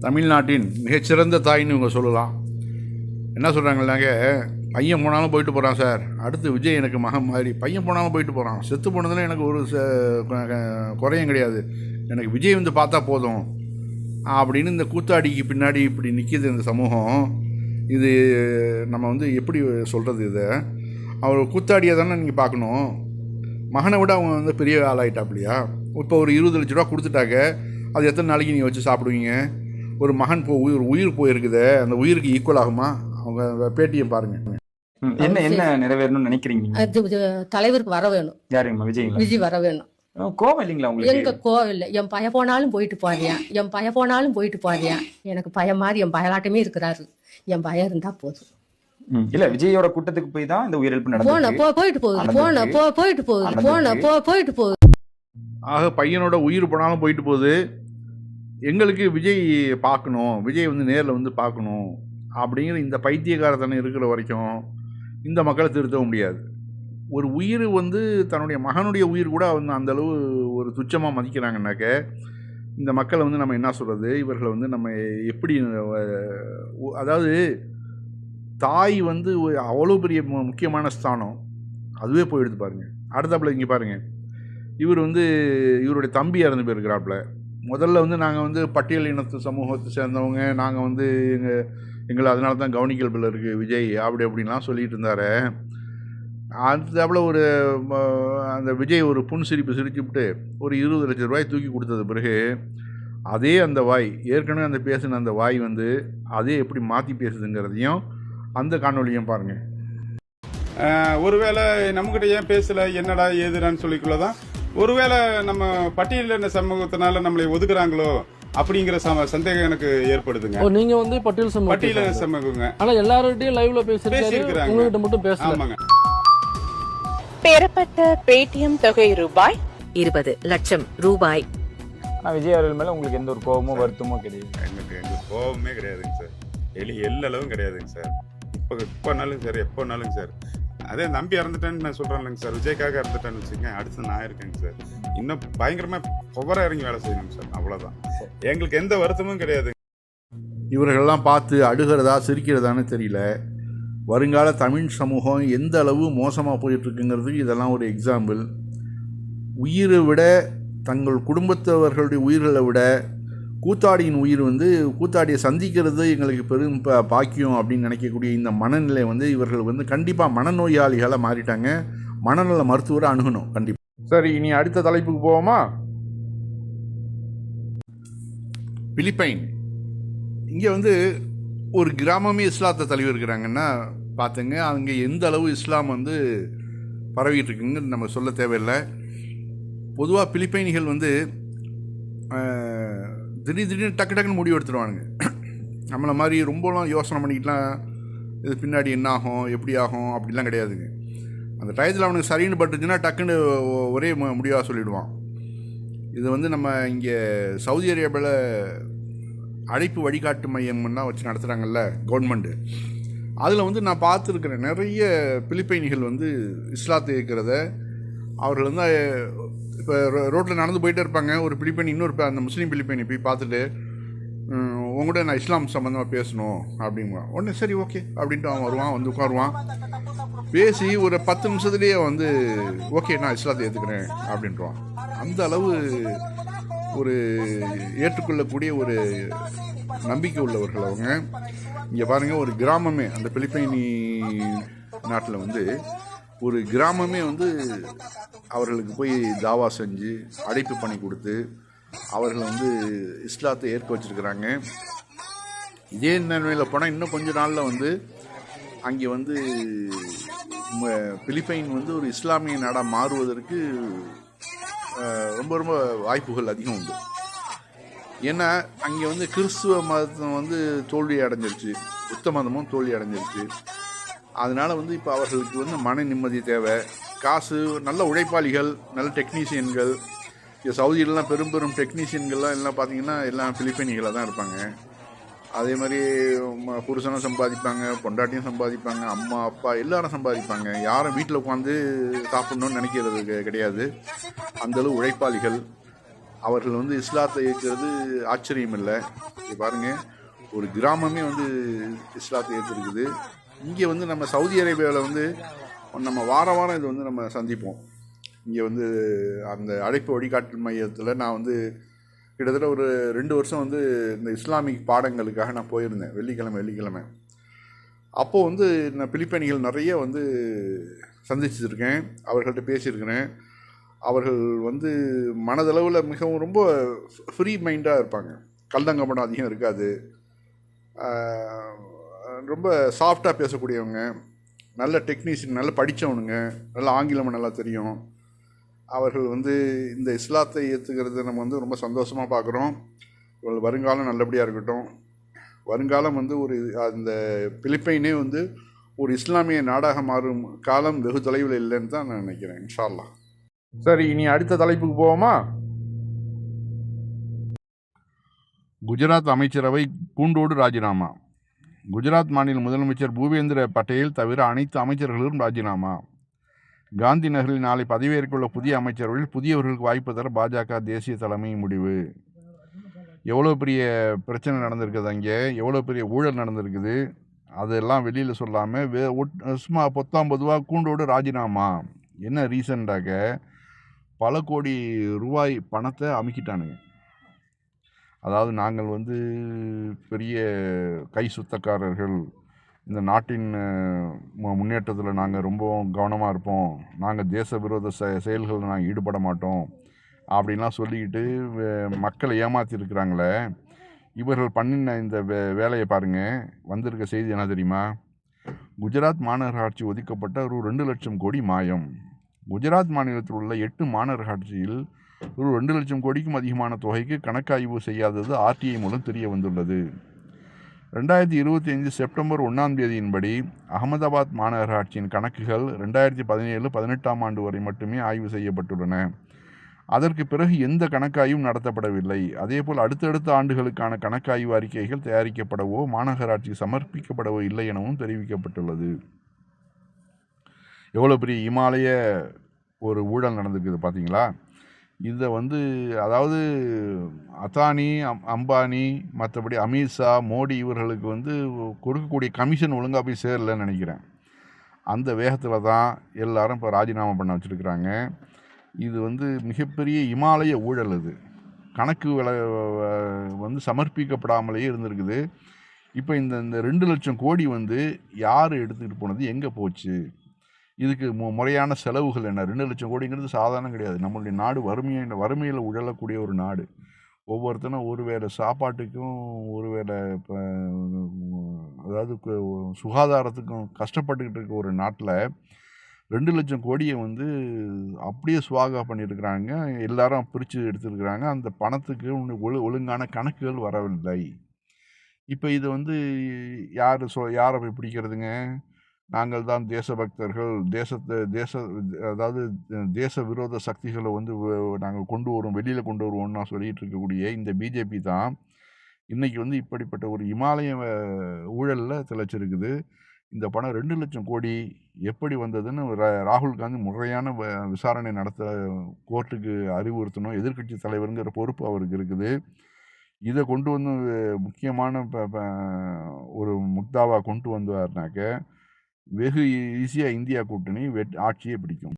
தமிழ்நாட்டின் மிகச்சிறந்த தாயின்னு இவங்க சொல்லலாம். என்ன சொல்கிறாங்கன்னாங்க பையன் போனாலும் போயிட்டு போகிறான் சார். அடுத்து விஜய் எனக்கு மகன் மாதிரி. பையன் போனாலும் போயிட்டு போகிறான் செத்து போனதில் எனக்கு ஒரு ச- குறையும் கிடையாது. எனக்கு விஜய் வந்து பார்த்தா போதும். அப்படின்னு இந்த கூத்தாடிக்கு பின்னாடி இப்படி நிற்கிது இந்த சமூகம். இது நம்ம வந்து எப்படி சொல்கிறது இதை? அவர் கூத்தாடியை தானே நீங்கள் பார்க்கணும். மகனை விட அவங்க வந்து பெரிய ஆளாயிட்டாப்லையா? இப்போ ஒரு இருபது லட்ச ரூபா கொடுத்துட்டாக்க அது எத்தனை நாளைக்கு நீங்கள் வச்சு சாப்பிடுவீங்க? ஒரு மகன் போ உயிர் உயிர் போயிருக்குதே அந்த உயிருக்கு ஈக்குவல் ஆகுமா? அவங்க பேட்டியை பாருங்கள் ம், என்ன என்ன நிறைவேறணும்னு நினைக்கிறீங்க அது தலைவருக்கு வர வேணும். யாருங்கம்மா? விஜய்ங்களா? விஜய் வர வேணும். கோவம் இல்லைங்களா எங்க உங்களுக்கு கோவில்ல என் பய போனாலும் போயிட்டு போறியான் என் பய போனாலும் போயிட்டு போறியான் எனக்கு பயம் மாதிரி என் பயலாட்டமே இருக்கிறாரு. என் பயம் இருந்தா போதும். இல்ல விஜயோட கூட்டத்துக்கு போய் தான் இந்த உயிரிழப்பு போன நடந்தது போ போயிட்டு போகுது. போன போ போயிட்டு போகுது. போன போ போயிட்டு போகுது. ஆக பையனோட உயிர் போனாலும் போயிட்டு போகுது. எங்களுக்கு விஜய் பார்க்கணும் விஜய் வந்து நேரில் வந்து பார்க்கணும் அப்படிங்கிற இந்த பைத்தியகாரத்தனை இருக்கிற வரைக்கும் இந்த மக்களை திருத்தவும் முடியாது. ஒரு உயிர் வந்து தன்னுடைய மகனுடைய உயிர் கூட வந்து அந்தளவு ஒரு துச்சமாக மதிக்கிறாங்கனாக்க இந்த மக்களை வந்து நம்ம என்ன சொல்கிறது இவர்களை வந்து நம்ம எப்படி அதாவது தாய் வந்து ஒரு அவ்வளோ பெரிய மு- முக்கியமான ஸ்தானம். அதுவே போயிடுது பாருங்கள் அடுத்தாப்புல இங்கே பாருங்கள் இவர் வந்து இவருடைய தம்பி இறந்து போயிருக்கிறாப்புல. முதல்ல வந்து நாங்கள் வந்து பட்டியல் இனத்து சமூகத்தை சேர்ந்தவங்க நாங்கள் வந்து எங்கள் எங்களை அதனால தான் கவனிக்கல் பிள்ளை இருக்குது விஜய் அப்படி அப்படின்லாம் சொல்லிட்டு இருந்தார். அதுதாப்பில் ஒரு அந்த விஜய் ஒரு புன் சிரிப்பு சிரிச்சுவிட்டு ஒரு இருபது லட்ச ரூபாய் தூக்கி கொடுத்தது பிறகு அதே அந்த வாய் ஏற்கனவே அந்த பேசின அந்த வாய் வந்து அதே எப்படி மாற்றி பேசுதுங்கிறதையும் அந்த காணொலியும் பாருங்கள் ஒருவேளை நம்மக்கிட்ட ஏன் பேசலை என்னடா ஏதுடான்னு சொல்லிக்குள்ளதான் ஒருவேளை நம்ம பட்டியலின சமூகத்தினால நம்மளை ஒதுக்குறாங்களோ அப்படிங்கிற சம சந்தேகம் எனக்கு ஏற்படுதுங்க. நீங்க வந்து பட்டியல் சமூகம் பட்டியலின சமூகங்க. ஆனா எல்லார்கிட்டயும் லைவ்ல பேசியிருக்கிறாங்க. உங்ககிட்ட மட்டும் பேசல. ஆமாங்க. பெறப்பட்ட பேடிஎம் தொகை ரூபாய் இருபது லட்சம் ரூபாய். ஆனா விஜய் அவர்கள் மேல உங்களுக்கு எந்த ஒரு கோவமோ வருத்தமோ கிடையாது. எங்களுக்கு எங்களுக்கு கோபமே கிடையாதுங்க சார். எலி எல்லளவும் கிடையாதுங்க சார். இப்போ இப்போனாலும் சார் எப்போனாலும் சார். அதே நம்பி இறந்துட்டேன்னு நான் சொல்கிறேன்லங்க சார். விஜய்க்காக இறந்துட்டேன்னு வச்சுக்கோங்க. அடுத்து நான் இருக்கேங்க சார். இன்னும் பயங்கரமாக புவரா இறங்கி வேலை செய்யணும் சார். அவ்வளோதான் எங்களுக்கு எந்த வருத்தமும் கிடையாது. இவர்களெல்லாம் பார்த்து அழுகிறதா சிரிக்கிறதான்னு தெரியல. வருங்கால தமிழ் சமூகம் எந்த அளவு மோசமாக போயிட்டுருக்குங்கிறதுக்கு இதெல்லாம் ஒரு எக்ஸாம்பிள் உயிரை விட தங்கள் குடும்பத்தவர்களுடைய உயிர்களை விட கூத்தாடியின் உயிர் வந்து கூத்தாடியை சந்திக்கிறது எங்களுக்கு பெரும் ப- பாக்கியம் அப்படின்னு நினைக்கக்கூடிய இந்த மனநிலை வந்து இவர்கள் வந்து கண்டிப்பாக மனநோயாளிகளாக மாறிட்டாங்க. மனநல மருத்துவரை அணுகணும் கண்டிப்பாக சரி இனி அடுத்த தலைப்புக்கு போவோமா? பிலிப்பைன். இங்கே வந்து ஒரு கிராமமே இஸ்லாத்தை தழுவி இருக்கிறாங்கன்னா பார்த்துங்க அங்கே எந்த அளவு இஸ்லாம் வந்து பரவிட்டு இருக்குங்கன்னு நம்ம சொல்ல தேவையில்லை. பொதுவாக பிலிப்பைனிகள் வந்து திடீர் திடீர்னு டக்கு டக்குன்னு முடிவு எடுத்துருவானுங்க. நம்மளை மாதிரி ரொம்பலாம் யோசனை பண்ணிக்கிட்டுலாம் இது பின்னாடி என்ன ஆகும் எப்படி ஆகும் அப்படிலாம் கிடையாதுங்க. அந்த டயத்தில் அவனுக்கு சரின்னு பட்டுச்சுன்னா டக்குன்னு ஒரே முடிவாக சொல்லிவிடுவான் இது வந்து நம்ம இங்கே சவுதி அரேபியாவில் அழைப்பு வழிகாட்டு மையம்லாம் வச்சு நடத்துகிறாங்கல்ல கவர்மெண்ட்டு அதில் வந்து நான் பார்த்துருக்குறேன் நிறைய பிலிப்பைனிகள் வந்து இஸ்லாத்தை இருக்கிறத அவர்கள் வந்து இப்போ ரோட்டில் நடந்து போயிட்டே இருப்பாங்க. ஒரு பிலிப்பைன் இன்னொரு அந்த முஸ்லீம் பிலிப்பைனை போய் பார்த்துட்டு உங்கள்கிட்ட நான் இஸ்லாம் சம்மந்தமாக பேசணும் அப்படிங்குவான். உடனே சரி ஓகே அப்படின்ட்டு அவன் வருவான் வந்து உட்காருவான். பேசி ஒரு பத்து நிமிஷத்துலேயே வந்து ஓகே நான் இஸ்லாத்தை ஏற்றுக்கிறேன் அப்படின்றான் அந்த அளவு ஒரு ஏற்றுக்கொள்ளக்கூடிய ஒரு நம்பிக்கை உள்ளவர்கள் அவங்க. இங்கே பாருங்கள் ஒரு கிராமமே அந்த பிலிப்பைனி நாட்டில் வந்து ஒரு கிராமமே வந்து அவர்களுக்கு போய் தாவா செஞ்சு அழைப்பு பண்ணி கொடுத்து அவர்களை வந்து இஸ்லாத்தை ஏற்க வச்சிருக்கிறாங்க. இதே நிலைமையில் போனால் இன்னும் கொஞ்ச நாளில் வந்து அங்கே வந்து பிலிப்பைன் வந்து ஒரு இஸ்லாமிய நாடாக மாறுவதற்கு ரொம்ப ரொம்ப வாய்ப்புகள் அதிகம் உண்டு. ஏன்னா அங்கே வந்து கிறிஸ்துவ மதம் வந்து தோல்வி அடைஞ்சிருச்சு. புத்த மதமும் தோல்வி அடைஞ்சிருச்சு. அதனால் வந்து இப்போ அவர்களுக்கு வந்து மன நிம்மதி தேவை. காசு நல்ல உழைப்பாளிகள் நல்ல டெக்னீஷியன்கள் இங்கே சவுதியிலலாம் பெரும் பெரும் டெக்னீஷியன்கள்லாம் எல்லாம் பார்த்தீங்கன்னா எல்லாம் பிலிப்பைனிகளாக தான் இருப்பாங்க. அதே மாதிரி ம- புருஷனும் சம்பாதிப்பாங்க பொண்டாட்டியும் சம்பாதிப்பாங்க அம்மா அப்பா எல்லாரும் சம்பாதிப்பாங்க. யாரும் வீட்டில் உட்காந்து சாப்பிட்ணுன்னு நினைக்கிறது கிடையாது. அந்தளவு உழைப்பாளிகள். அவர்கள் வந்து இஸ்லாத்தை ஏற்கிறது ஆச்சரியம் இல்லை பாருங்கள் ஒரு கிராமமே வந்து இஸ்லாத்தை ஏற்றிருக்குது. இங்கே வந்து நம்ம சவுதி அரேபியாவில் வந்து நம்ம வார வாரம் இது வந்து நம்ம சந்திப்போம். இங்கே வந்து அந்த அழைப்பு வழிகாட்டு மையத்தில் நான் வந்து கிட்டத்தட்ட ஒரு ரெண்டு வருஷம் வந்து இந்த இஸ்லாமிக் பாடங்களுக்காக நான் போயிருந்தேன். வெள்ளிக்கிழமை வெள்ளிக்கிழமை. அப்போது வந்து நான் பிலிப்பைனிகள் நிறைய வந்து சந்திச்சிருக்கேன். அவர்கள்ட்ட பேசியிருக்கிறேன். அவர்கள் வந்து மனதளவில் மிகவும் ரொம்ப ஃப்ரீ மைண்டாக இருப்பாங்க. கல்லங்கப்படம் அதிகம் இருக்காது. ரொம்ப சாஃப்டாக பேசக்கூடியவங்க நல்ல டெக்னீஷியன் நல்ல படித்தவனுங்க நல்ல ஆங்கிலம் நல்லா தெரியும். அவர்கள் வந்து இந்த இஸ்லாத்தை ஏற்றுக்கிறது நம்ம வந்து ரொம்ப சந்தோஷமாக பார்க்குறோம் இவள் வருங்காலம் நல்லபடியாக இருக்கட்டும். வருங்காலம் வந்து ஒரு அந்த பிலிப்பைனே வந்து ஒரு இஸ்லாமிய நாடாக மாறும் காலம் வெகு தொலைவில் இல்லைன்னு தான் நான் நினைக்கிறேன் இன்ஷால்லா சரி இனி அடுத்த தலைப்புக்கு போவோமா? குஜராத் அமைச்சரவை கூண்டோடு ராஜினாமா. குஜராத் மாநில முதலமைச்சர் பூபேந்திர பட்டேல் தவிர அனைத்து அமைச்சர்களும் ராஜினாமா. காந்தி நகரில் நாளை பதவியேற்குள்ள புதிய அமைச்சர்களில் புதியவர்களுக்கு வாய்ப்பு தர பாஜக தேசிய தலைமை முடிவு. எவ்வளோ பெரிய பிரச்சனை நடந்திருக்குது அங்கே? எவ்வளோ பெரிய ஊழல் நடந்திருக்குது? அதெல்லாம் வெளியில் சொல்லாமல் வே ஒட் சும்மா பொத்தாம் பொதுவாக கூண்டோடு ராஜினாமா. என்ன ரீசண்டாக பல கோடி ரூபாய் பணத்தை அமுக்கிட்டானுங்க. அதாவது நாங்கள் வந்து பெரிய கை சுத்தக்காரர்கள். இந்த நாட்டின் முன்னேற்றத்தில் நாங்கள் ரொம்பவும் கவனமாக இருப்போம். நாங்கள் தேச விரோத செ செயல்களில் நாங்கள் ஈடுபட மாட்டோம். அப்படின்லாம் சொல்லிக்கிட்டு மக்களை ஏமாற்றிருக்கிறாங்களே இவர்கள் பண்ணின இந்த வே வேலையை பாருங்கள் வந்திருக்க செய்தி என்ன தெரியுமா? குஜராத் மாநகராட்சி ஒதுக்கப்பட்ட ஒரு ரெண்டு லட்சம் கோடி மாயம். குஜராத் மாநிலத்தில் உள்ள எட்டு மாநகராட்சியில் ஒரு ரெண்டு லட்சம் கோடிக்கும் அதிகமான தொகைக்கு கணக்காய்வு செய்யாதது ஆர்டிஐ மூலம் தெரிய வந்துள்ளது. ரெண்டாயிரத்தி இருபத்தி ஐந்து செப்டம்பர் ஒன்றாம் தேதியின்படி அகமதாபாத் மாநகராட்சியின் கணக்குகள் ரெண்டாயிரத்தி பதினேழு பதினெட்டாம் ஆண்டு வரை மட்டுமே ஆய்வு செய்யப்பட்டுள்ளன. அதற்கு பிறகு எந்த கணக்காய்வும் நடத்தப்படவில்லை. அதேபோல் அடுத்தடுத்த ஆண்டுகளுக்கான கணக்காய்வு அறிக்கைகள் தயாரிக்கப்படவோ மாநகராட்சி சமர்ப்பிக்கப்படவோ இல்லை எனவும் தெரிவிக்கப்பட்டுள்ளது. எவ்வளோ பெரிய இமாலய ஒரு ஊழல் நடந்திருக்குது பார்த்தீங்களா இதை வந்து அதாவது அதானி அம் அம்பானி மற்றபடி அமித்ஷா மோடி இவர்களுக்கு வந்து கொடுக்கக்கூடிய கமிஷன் ஒழுங்காக போய் சேரலன்னு நினைக்கிறேன். அந்த வேகத்தில் தான் எல்லாரும் இப்போ ராஜினாமா பண்ண வச்சுருக்குறாங்க. இது வந்து மிகப்பெரிய இமாலய ஊழல் இது கணக்கு விலை வந்து சமர்ப்பிக்கப்படாமலேயே இருந்திருக்குது. இப்போ இந்த இந்த ரெண்டு லட்சம் கோடி வந்து யார் எடுத்துக்கிட்டு போனது? எங்கே போச்சு? இதுக்கு மு முறையான செலவுகள் என்ன? ரெண்டு லட்சம் கோடிங்கிறது சாதாரணம் கிடையாது. நம்மளுடைய நாடு வறுமையை வறுமையில் உழலக்கூடிய ஒரு நாடு. ஒவ்வொருத்தனும் ஒரு வேளை சாப்பாட்டுக்கும் ஒரு வேளை இப்போ அதாவது சுகாதாரத்துக்கும் கஷ்டப்பட்டுக்கிட்டு இருக்க ஒரு நாட்டில் ரெண்டு லட்சம் கோடியை வந்து அப்படியே சுவாகா பண்ணியிருக்கிறாங்க. எல்லாரும் பிரித்து எடுத்துருக்குறாங்க. அந்த பணத்துக்கு ஒன்று ஒழு ஒழுங்கான கணக்குகள் வரவில்லை. இப்போ இது வந்து யார் சொ யாரை போய் பிடிக்கிறதுங்க? நாங்கள் தான் தேசபக்தர்கள். தேசத்தை தேச அதாவது தேச விரோத சக்திகளை வந்து நாங்கள் கொண்டு வருவோம் வெளியில் கொண்டு வருவோம்னா சொல்லிகிட்டு இருக்கக்கூடிய இந்த பிஜேபி தான் இன்றைக்கி வந்து இப்படிப்பட்ட ஒரு இமாலய ஊழலில் திளைச்சிருக்குது. இந்த பணம் ரெண்டு லட்சம் கோடி எப்படி வந்ததுன்னு ராகுல் காந்தி முறையான வ- விசாரணை நடத்த கோர்ட்டுக்கு அறிவுறுத்தணும் எதிர்க்கட்சி தலைவருங்கிற பொறுப்பு அவருக்கு இருக்குது. இதை கொண்டு வந்து முக்கியமான ப- ப- ஒரு முக்தாவாக கொண்டு வந்தார்னாக்க வெகு ஈஸியாக இந்தியா கூட்டணி வெட் ஆட்சியை பிடிக்கும்.